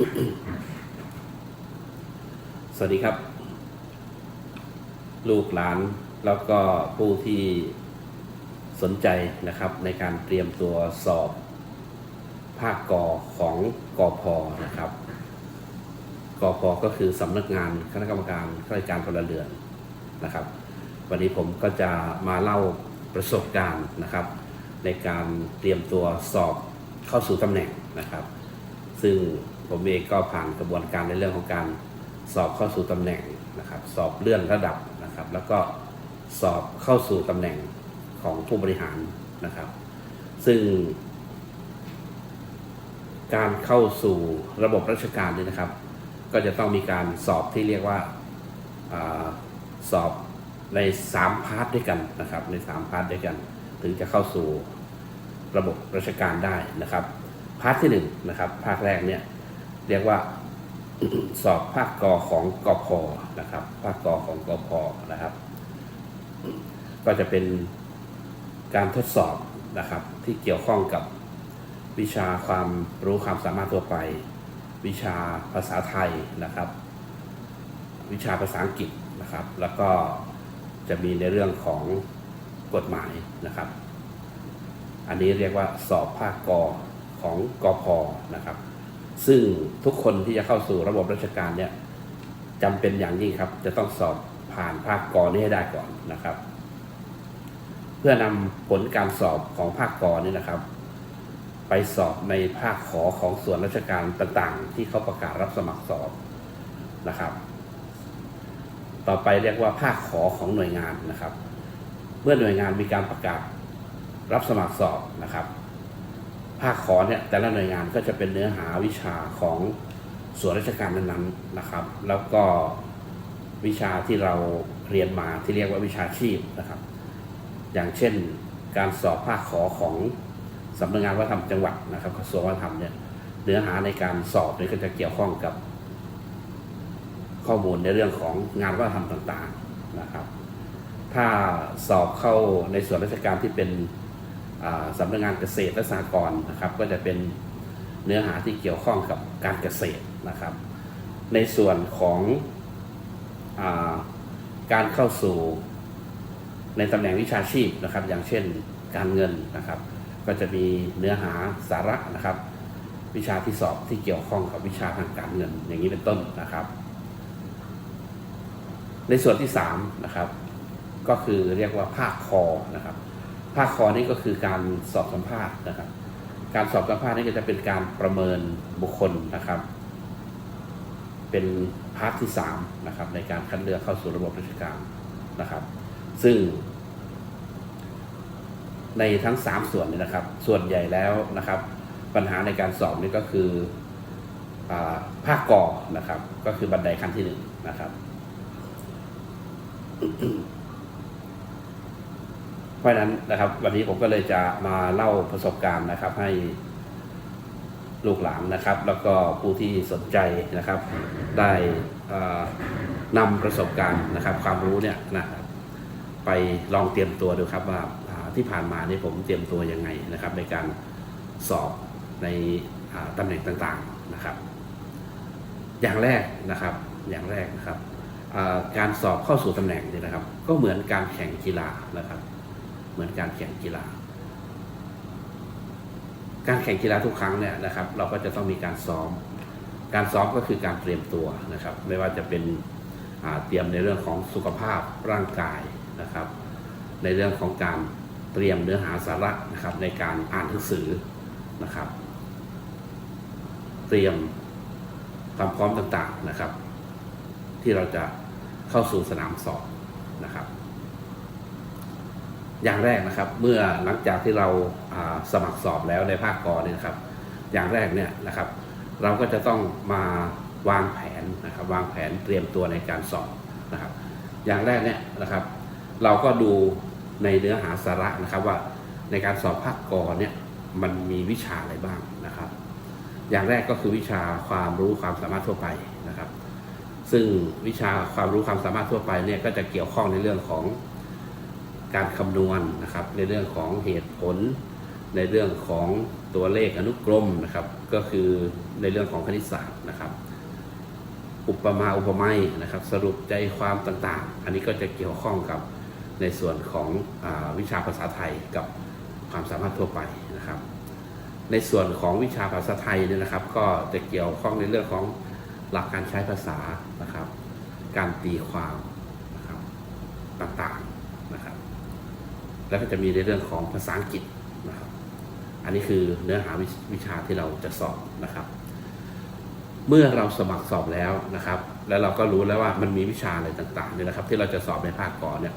สวัสดีครับ ลูกหลานแล้วก็ผู้ที่สนใจนะครับในการเตรียมตัวสอบภาคกอของกอพอนะครับกอพอก็คือสำนักงานคณะกรรมการข้าราชการพลเรือนนะครับ วันนี้ผมก็จะมาเล่าประสบการณ์นะครับ ในการเตรียมตัวสอบเข้าสู่ตำแหน่งนะครับ ซึ่ง ผมเองก็ผ่านกระบวนการในเรื่องของการสอบเข้าสู่ตำแหน่งนะครับ สอบเลื่อนระดับนะครับ แล้วก็สอบเข้าสู่ตำแหน่งของผู้บริหารนะครับ ซึ่ง การเข้าสู่ระบบราชการเนี่ยนะครับ ก็จะต้องมีการสอบที่เรียกว่าอาสอบใน 3 พาร์ทด้วยกันนะครับ ใน 3 พาร์ทด้วยกัน ถึงจะเข้าสู่ระบบราชการได้นะครับ พาร์ทที่1นะครับ ภาคแรกเนี่ย เรียกว่าสอบภาคกอของกอพอนะครับ ภาคกอของกอพอนะครับ ก็จะเป็นการทดสอบนะครับ ที่เกี่ยวข้องกับวิชาความรู้ความสามารถทั่วไป วิชาภาษาไทยนะครับ วิชาภาษาอังกฤษนะครับ แล้วก็จะมีในเรื่องของกฎหมายนะครับ อันนี้เรียกว่าสอบภาคกอของกอพอนะครับ ซึ่งทุกคนที่จะเข้าสู่ระบบราชการเนี่ยจำเป็นอย่างยิ่งครับ จะต้องสอบผ่านภาคกอนี้ให้ได้ก่อนนะครับ เพื่อนำผลการสอบของภาคกอนี้นะครับ ไปสอบในภาคขอของส่วนราชการต่างๆ ที่เขาประกาศรับสมัครสอบนะครับ ต่อไปเรียกว่าภาคขอของหน่วยงานนะครับ เมื่อหน่วยงานมีการประกาศรับสมัครสอบนะครับ ภาคขอเนี่ยแต่ละหน่วยงานก็จะเป็นเนื้อหาวิชาของส่วนราชการนั้นๆนะครับ แล้วก็วิชาที่เราเรียนมาที่เรียกว่าวิชาชีพนะครับ อย่างเช่นการสอบภาคขอของสำนักงานวัฒนธรรมจังหวัดนะครับกระทรวงวัฒนธรรมเนี่ยเนื้อหาในการสอบนี่ก็จะเกี่ยวข้องกับ ข้อมูลในเรื่องของงานวัฒนธรรมต่างๆนะครับ ถ้าสอบเข้าในส่วนราชการที่เป็น สำนักงานเกษตรและสหกรณ์นะครับก็จะเป็นเนื้อหาที่เกี่ยวข้องกับการเกษตรนะครับ ในส่วนของอาการเข้าสู่ในตำแหน่งวิชาชีพนะครับ อย่างเช่นการเงินนะครับ ก็จะมีเนื้อหาสาระนะครับ วิชาที่สอบที่เกี่ยวข้องกับวิชาทางการเงินอย่างนี้เป็นต้นนะครับ ในส่วนที่สามนะครับก็คือเรียกว่าภาคคอนะครับ ภาคคอนี่ก็คือการสอบสัมภาษณ์นะครับ การสอบสัมภาษณ์นี่ก็จะเป็นการประเมินบุคคลนะครับ เป็นพาร์ทที่สามนะครับในการคัดเลือกเข้าสู่ระบบราชการนะครับ ซึ่ง ในทั้ง 3 ส่วนนี้นะครับ ส่วนใหญ่แล้วนะครับ ปัญหาในการสอบนี่ก็คืออภาคกอนะครับ ก็คือบันไดขั้นที่หนึ่งนะครับ เพราะนั้นนะครับ วันนี้ผมก็เลยจะมาเล่าประสบการณ์นะครับ ให้ลูกหลานนะครับ แล้วก็ผู้ที่สนใจนะครับ ได้นำประสบการณ์นะครับ ความรู้เนี่ยนะครับไปลองเตรียมตัวดูครับว่าที่ผ่านมานี่ผมเตรียมตัวยังไงนะครับ ในการสอบในตำแหน่งต่างๆนะครับ อย่างแรกนะครับอย่างแรกนะครับการสอบเข้าสู่ตำแหน่งเนี่ยนะครับ ก็เหมือนการแข่งกีฬานะครับ มือนการแข่งกีฬา การแข่งกีฬาทุกครั้งเนี่ยนะครับ เราก็จะต้องมีการซ้อม การซ้อมก็คือการเตรียมตัวนะครับ ไม่ว่าจะเป็นเตรียมในเรื่องของสุขภาพร่างกายนะครับ ในเรื่องของการเตรียมเนื้อหาสาระนะครับ ในการอ่านหนังสือนะครับ เตรียมความพร้อมต่างๆนะครับ ที่เราจะเข้าสู่สนามสอบนะครับ อย่างแรกนะครับ เมื่อหลังจากที่เราสมัครสอบแล้วในภาคกอเนี่ยครับ อย่างแรกเนี่ยนะครับ เราก็จะต้องมาวางแผนนะครับ วางแผนเตรียมตัวในการสอบนะครับ อย่างแรกเนี่ยนะครับ เราก็ดูในเนื้อหาสาระนะครับว่าในการสอบภาคกอเนี่ยมันมีวิชาอะไรบ้างนะครับ อย่างแรกก็คือวิชาความรู้ความสามารถทั่วไปนะครับ ซึ่งวิชาความรู้ความสามารถทั่วไปเนี่ยก็จะเกี่ยวข้องในเรื่องของ การคำนวณนะครับ ในเรื่องของเหตุผล ในเรื่องของตัวเลขอนุกรมนะครับ ก็คือในเรื่องของคณิตศาสตร์นะครับ อุปมาอุปไมยนะครับ สรุปใจความต่างๆ อันนี้ก็จะเกี่ยวข้องกับในส่วนของอวิชาภาษาไทยกับความสามารถทั่วไปนะครับ ในส่วนของวิชาภาษาไทยเนี่ยนะครับ ก็จะเกี่ยวข้องในเรื่องของหลักการใช้ภาษานะครับ การตีความนะครับต่างๆ แล้วก็จะมีในเรื่องของภาษาอังกฤษนะครับ อันนี้คือเนื้อหาวิวิชาที่เราจะสอบนะครับ เมื่อเราสมัครสอบแล้วนะครับ แล้วเราก็รู้แล้วว่ามันมีวิชาอะไรต่างๆเนี่ยนะครับ ที่เราจะสอบในภาคก่อนเนี่ย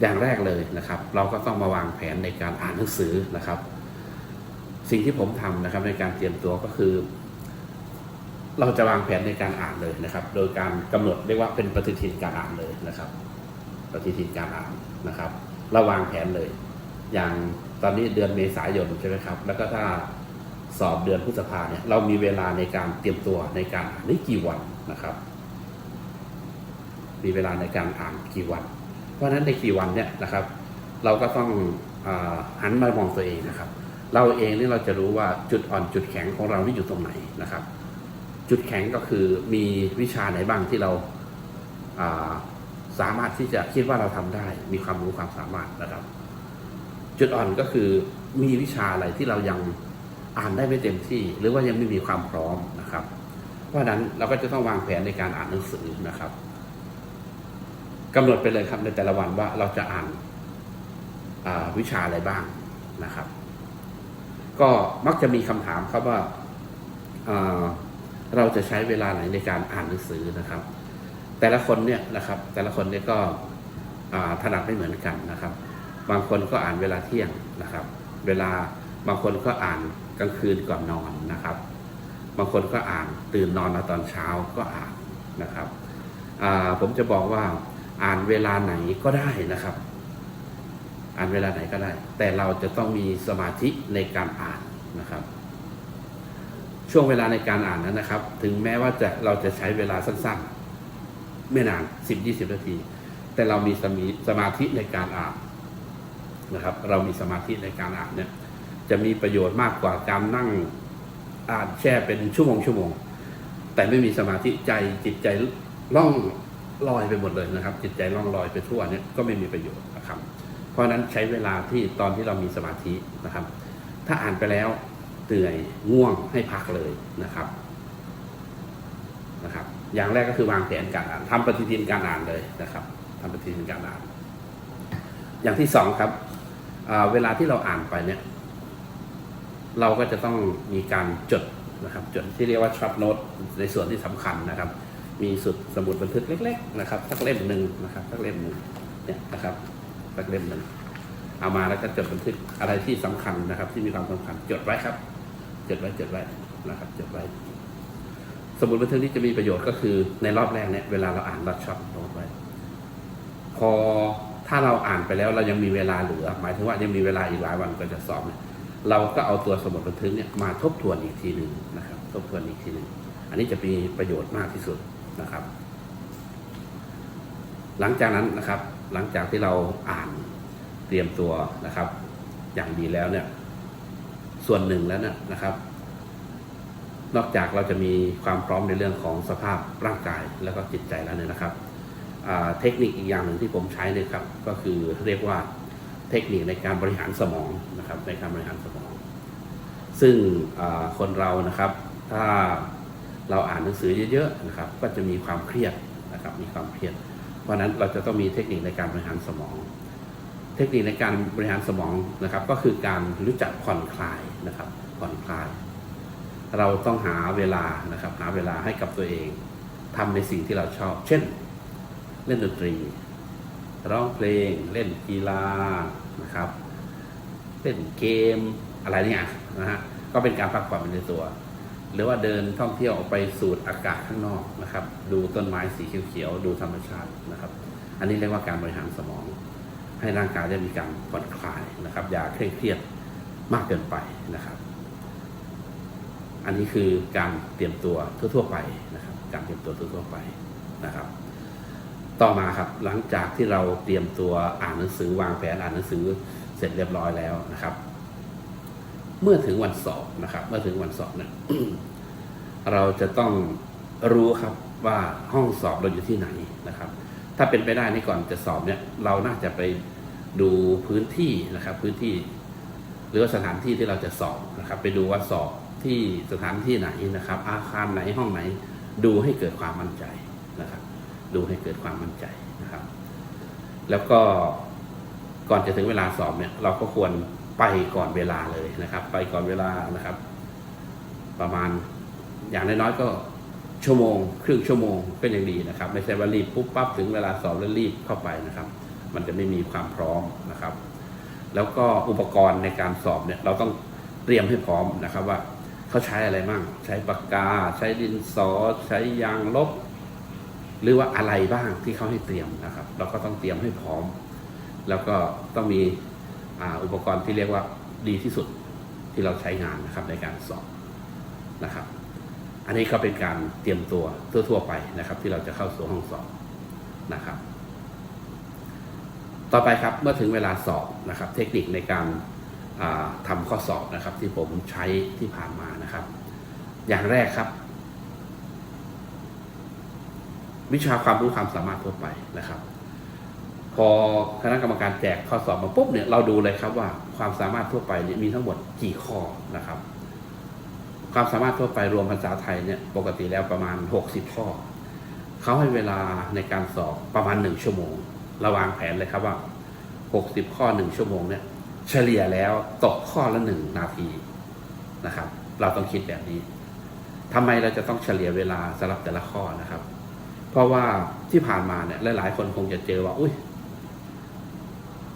อย่างแรกเลยนะครับ เราก็ต้องมาวางแผนในการอ่านหนังสือนะครับ สิ่งที่ผมทำนะครับในการเตรียมตัวก็คือ เราจะวางแผนในการอ่านเลยนะครับ โดยการกำหนดเรียกว่าเป็นปฏิทินการอ่านเลยนะครับ ปฏิทินการอ่านนะครับ ราวางแผนเลย อย่างตอนนี้เดือนเมษายนใช่ไหมครับ แล้วก็ถ้าสอบเดือนพฤษภาเนี่ยเรามีเวลาในการเตรียมตัวในการอ่านนี่กี่วันนะครับ มีเวลาในการอ่านกี่วัน เพราะฉะนั้นในกี่วันเนี่ยนะครับ เราก็ต้องอหันมามองตัวเองนะครับ เราเองนี่เราจะรู้ว่าจุดอ่อนจุดแข็งของเรานี่อยู่ตรงไหนนะครับ จุดแข็งก็คือมีวิชาไหนบ้างที่เรา สามารถที่จะคิดว่าเราทำได้ มีความรู้ความสามารถนะครับ จุดอ่อนก็คือมีวิชาอะไรที่เรายังอ่านได้ไม่เต็มที่ หรือว่ายังไม่มีความพร้อมนะครับ เพราะนั้นเราก็จะต้องวางแผนในการอ่านหนังสือนะครับกำหนดไปเลยครับในแต่ละวันว่าเราจะอ่านาวิชาอะไรบ้างนะครับ ก็มักจะมีคำถามครับว่าอ่าเราจะใช้เวลาไหนในการอ่านหนังสือนะครับ แต่ละคนเนี่ยนะครับแต่ละคนเนี่ยก็ถนัดไม่เหมือนกันนะครับ บางคนก็อ่านเวลาเที่ยงนะครับ เวลาบางคนก็อ่านกลางคืนก่อนนอนนะครับ บางคนก็อ่านตื่นนอนมาตอนเช้าก็อ่านนะครับผมจะบอกว่าอ่านเวลาไหนก็ได้นะครับ อ่านเวลาไหนก็ได้ แต่เราจะต้องมีสมาธิในการอ่านนะครับ ช่วงเวลาในการอ่านนั้นนะครับ ถึงแม้ว่าจะเราจะใช้เวลาสั้นๆ ไม่นาน10-20นาที แต่เรามีสมีสมาธิในการอ่านนะครับ เรามีสมาธิในการอ่านเนี่ยจะมีประโยชน์มากกว่าการนั่งอ่านแช่เป็นชั่วโมงชั่วโมง แต่ไม่มีสมาธิใจจิตใจล่องลอยไปหมดเลยนะครับ จิตใจล่องลอยไปทั่วเนี่ยก็ไม่มีประโยชน์นะครับ เพราะฉะนั้นใช้เวลาที่ตอนที่เรามีสมาธินะครับ ถ้าอ่านไปแล้วเหนื่อยง่วงให้พักเลยนะครับนะครับ อย่างแรกก็คือวางแผนการอ่านทำปฏิทินการอ่านเลยนะครับทำปฏิทินการอ่าน อย่างที่สองครับเวลาที่เราอ่านไปเนี่ยเราก็จะต้องมีการจดนะครับจดที่เรียกว่าช็อตโน้ตในส่วนที่สำคัญนะครับ มีสุดสมุดบันทึกเล็ก ๆ นะครับสักเล่มหนึ่งนะครับสักเล่มหนึ่งเนี่ยนะครับสักเล่มหนึ่งเอามาแล้วก็จดบันทึกอะไรที่สำคัญนะครับ ที่มีความสำคัญจดไว้ครับจดไว้จดไว้นะครับจดไว้ สมุดบันทึกที่จะมีประโยชน์ก็คือในรอบแรกเนี่ยเวลาเราอ่านเราช็อตโน้ตไว้พอถ้าเราอ่านไปแล้วเรายังมีเวลาเหลือ หมายถึงว่ายังมีเวลาอีกหลายวันก็จะสอบเนี่ยเราก็เอาตัวสมุดบันทึกเนี่ยมาทบทวนอีกทีหนึ่งนะครับ ทบทวนอีกทีหนึ่งอันนี้จะมีประโยชน์มากที่สุดนะครับ หลังจากนั้นนะครับ หลังจากที่เราอ่านเตรียมตัวนะครับ อย่างดีแล้วเนี่ย ส่วนหนึ่งแล้วเนี่ยนะครับ นอกจากเราจะมีความพร้อมในเรื่องของสภาพร่างกายแล้วก็จิตใจแล้วเนี่ยนะครับเทคนิคอีกอย่างหนึ่งที่ผมใช้เนี่ยครับก็คือเรียกว่าเทคนิคในการบริหารสมองนะครับในการบริหารสมอง ซึ่งคนเรานะครับถ้าเราอ่านหนังสือเยอะๆนะครับก็จะมีความเครียดนะครับมีความเครียด เพราะฉะนั้นเราจะต้องมีเทคนิคในการบริหารสมอง เทคนิคในการบริหารสมองนะครับก็คือการรู้จักผ่อนคลายนะครับผ่อนคลาย เราต้องหาเวลานะครับ หาเวลาให้กับตัวเองทำในสิ่งที่เราชอบ เช่น เล่นดนตรี ร้องเพลง เล่นกีฬานะครับเล่นเกมอะไรเนี่ยนะฮะก็เป็นการพักผ่อนในตัว หรือว่าเดินท่องเที่ยวออกไปสูดอากาศข้างนอกนะครับ ดูต้นไม้สีเขียวๆดูธรรมชาตินะครับ อันนี้เรียกว่าการบริหารสมอง ให้ร่างกายได้มีการผ่อนคลายนะครับ อย่าเคร่งเครียดมากเกินไปนะครับ อันนี้คือการเตรียมตัวทั่วๆไปนะครับ การเตรียมตัวทั่วๆไปนะครับ ต่อมาครับหลังจากที่เราเตรียมตัวอ่านหนังสือวางแผนอ่านหนังสือเสร็จเรียบร้อยแล้วนะครับ เมื่อถึงวันสอบนะครับ เมื่อถึงวันสอบเนี่ยเราจะต้องรู้ครับว่าห้องสอบเราอยู่ที่ไหนนะครับ ถ้าเป็นไปได้นี่ก่อนจะสอบเนี่ย เราน่าจะไปดูพื้นที่นะครับ พื้นที่ หรือว่าสถานที่ที่เราจะสอบนะครับ ไปดูว่าสอบ ที่สถานที่ไหนนะครับ อาคารไหนห้องไหน ดูให้เกิดความมั่นใจนะครับ ดูให้เกิดความมั่นใจนะครับ แล้วก็ก่อนจะถึงเวลาสอบเนี่ย เราก็ควรไปก่อนเวลาเลยนะครับ ไปก่อนเวลานะครับ ประมาณอย่างน้อยๆก็ชั่วโมง ครึ่งชั่วโมงก็ยังดีนะครับ ไม่ใช่ว่ารีบปุ๊บปั๊บถึงเวลาสอบแล้วรีบเข้าไปนะครับ มันจะไม่มีความพร้อมนะครับ แล้วก็อุปกรณ์ในการสอบเนี่ย เราต้องเตรียมให้พร้อมนะครับว่า เขาใช้อะไรบ้าง ใช้ปากกา ใช้ดินสอ ใช้ยางลบ หรือว่าอะไรบ้างที่เขาให้เตรียมนะครับ เราก็ต้องเตรียมให้พร้อม แล้วก็ต้องมีอ,อุปกรณ์ที่เรียกว่าดีที่สุดที่เราใช้งานนะครับในการสอบนะครับ อันนี้ก็เป็นการเตรียมตัวทั่วๆไปนะครับ ที่เราจะเข้าสู่ห้องสอบนะครับ ต่อไปครับเมื่อถึงเวลาสอบนะครับ เทคนิคในการอ่าทำข้อสอบนะครับ ที่ผมใช้ที่ผ่านมา อย่างแรกครับ วิชาความรู้ความสามารถทั่วไปนะครับ พอคณะกรรมการแจกข้อสอบมาปุ๊บเนี่ยเราดูเลยครับว่าความสามารถทั่วไปเนี่ยมีทั้งหมดกี่ข้อนะครับ ความสามารถทั่วไปรวมภาษาไทยเนี่ยปกติแล้วประมาณ 60 ข้อเขาให้เวลาในการสอบประมาณ 1 ชั่วโมงระวางแผนเลยครับว่า 60 ข้อ 1 ชั่วโมงเนี่ยเฉลี่ยแล้วตกข้อละ 1 นาทีนะครับ เราต้องคิดแบบนี้ ทำไมเราจะต้องเฉลี่ยเวลาสำหรับแต่ละข้อนะครับ เพราะว่าที่ผ่านมาเนี่ยหลายๆ คนคงจะเจอว่า อุ้ย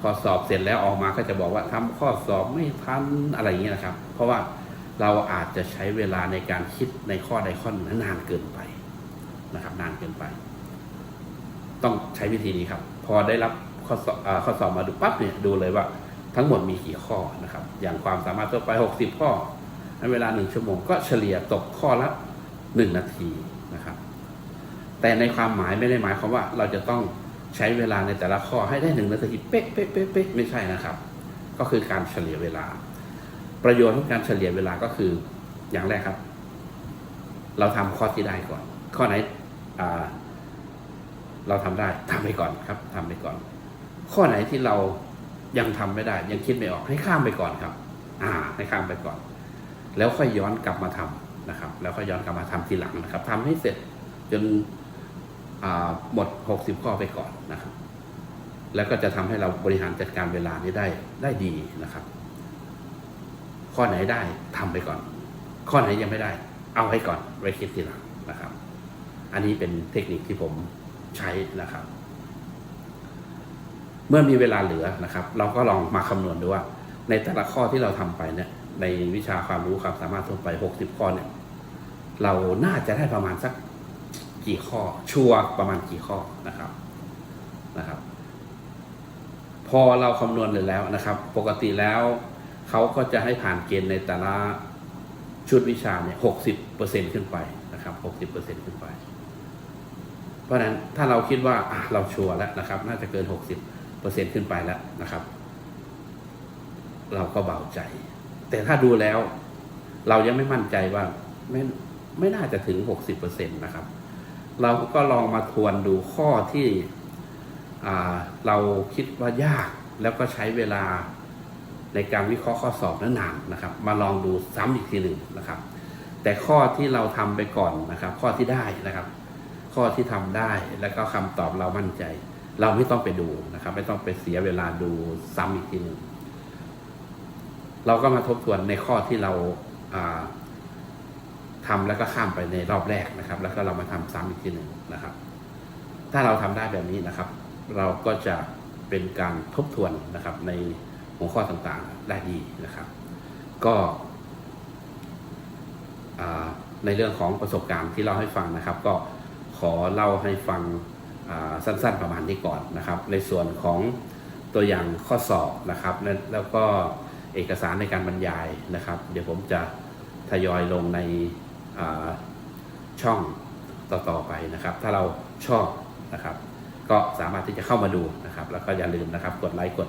พอสอบเสร็จแล้วออกมาก็จะบอกว่าทำข้อสอบไม่ทันอะไรอย่างเงี้ยนะครับ เพราะว่าเราอาจจะใช้เวลาในการคิดในข้อใดข้อหนึ่งนานเกินไปนะครับ นานเกินไป ต้องใช้วิธีนี้ครับ พอได้รับข้อสอบข้อสอบมาดูปั๊บเนี่ยดูเลยว่า ทั้งหมดมีกี่ข้อนะครับ อย่างความสามารถทั่วไป 60 ข้อ ในเวลาหนึ่งชั่วโมงก็เฉลี่ยตกข้อละหนึ่งนาทีนะครับ แต่ในความหมายไม่ได้หมายความว่าเราจะต้องใช้เวลาในแต่ละข้อให้ได้หนึ่งนาทีเป๊ะเป๊ะเป๊ะเป๊ะไม่ใช่นะครับ ก็คือการเฉลี่ยเวลา ประโยชน์ของการเฉลี่ยเวลาก็คืออย่างแรกครับ เราทำข้อที่ได้ก่อน ข้อไหนเราทำได้ทำไปก่อนครับทำไปก่อน ข้อไหนที่เรายังทำไม่ได้ ยังคิดไม่ออกให้ข้ามไปก่อนครับ อ่า ให้ข้ามไปก่อน แล้วค่อยย้อนกลับมาทำนะครับ แล้วค่อยย้อนกลับมาทำทีหลังนะครับทำให้เสร็จจนหมดหกสิบข้อไปก่อนนะครับ แล้วก็จะทำให้เราบริหารจัดการเวลานี้ได้ได้ดีนะครับ ข้อไหนได้ทำไปก่อน ข้อไหนยังไม่ได้ เอาไว้ก่อนไว้คิดทีหลังนะครับ อันนี้เป็นเทคนิคที่ผมใช้นะครับ เมื่อมีเวลาเหลือนะครับ เราก็ลองมาคำนวณดูว่า ในแต่ละข้อที่เราทำไปเนี่ย ในวิชาความรู้ความสามารถทั่วไปหกสิบข้อเนี่ย เราน่าจะได้ประมาณสักกี่ข้อ ชัวร์ประมาณกี่ข้อนะครับนะครับ พอเราคำนวณเลยแล้วนะครับ ปกติแล้วเขาก็จะให้ผ่านเกณฑ์ในแต่ละชุดวิชาเนี่ยหกสิบเปอร์เซ็นขึ้นไปนะครับหกสิบเปอร์เซ็นขึ้นไป เพราะฉะนั้นถ้าเราคิดว่าเราชัวร์แล้วนะครับ น่าจะเกินหกสิบเปอร์เซ็นขึ้นไปแล้วนะครับ เราก็เบาใจ แต่ถ้าดูแล้ว เรายังไม่มั่นใจว่าไม่ไม่น่าจะถึงหกสิบเปอร์เซ็นนะครับ เราก็ลองมาทวนดูข้อที่เราคิดว่ายากแล้วก็ใช้เวลาในการวิเคราะห์ข้อสอบนั้นนานนะครับ มาลองดูซ้ำอีกทีหนึ่งนะครับ แต่ข้อที่เราทำไปก่อนนะครับ ข้อที่ได้นะครับ ข้อที่ทำได้แล้วก็คำตอบเรามั่นใจ เราไม่ต้องไปดูนะครับ ไม่ต้องไปเสียเวลาดูซ้ำอีกทีหนึ่ง เราก็มาทบทวนในข้อที่เราอ่าทำแล้วก็ข้ามไปในรอบแรกนะครับ แล้วก็เรามาทำซ้ำอีกทีหนึ่งนะครับ ถ้าเราทำได้แบบนี้นะครับ เราก็จะเป็นการทบทวนนะครับ ในหัวข้อต่างๆได้ดีนะครับ ก็ในเรื่องของประสบการณ์ที่เล่าให้ฟังนะครับ ก็ขอเล่าให้ฟังสั้นๆประมาณนี้ก่อนนะครับ ในส่วนของตัวอย่างข้อสอบนะครับ แล้วก็ เอกสารในการบรรยายนะครับ เดี๋ยวผมจะทยอยลงในช่องต่อๆไปนะครับ ถ้าเราชอบนะครับ ก็สามารถที่จะเข้ามาดูนะครับ แล้วก็อย่าลืมนะครับ กดไลค์กด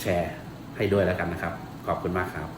แชร์ให้ด้วยแล้วกันนะครับ ขอบคุณมากครับ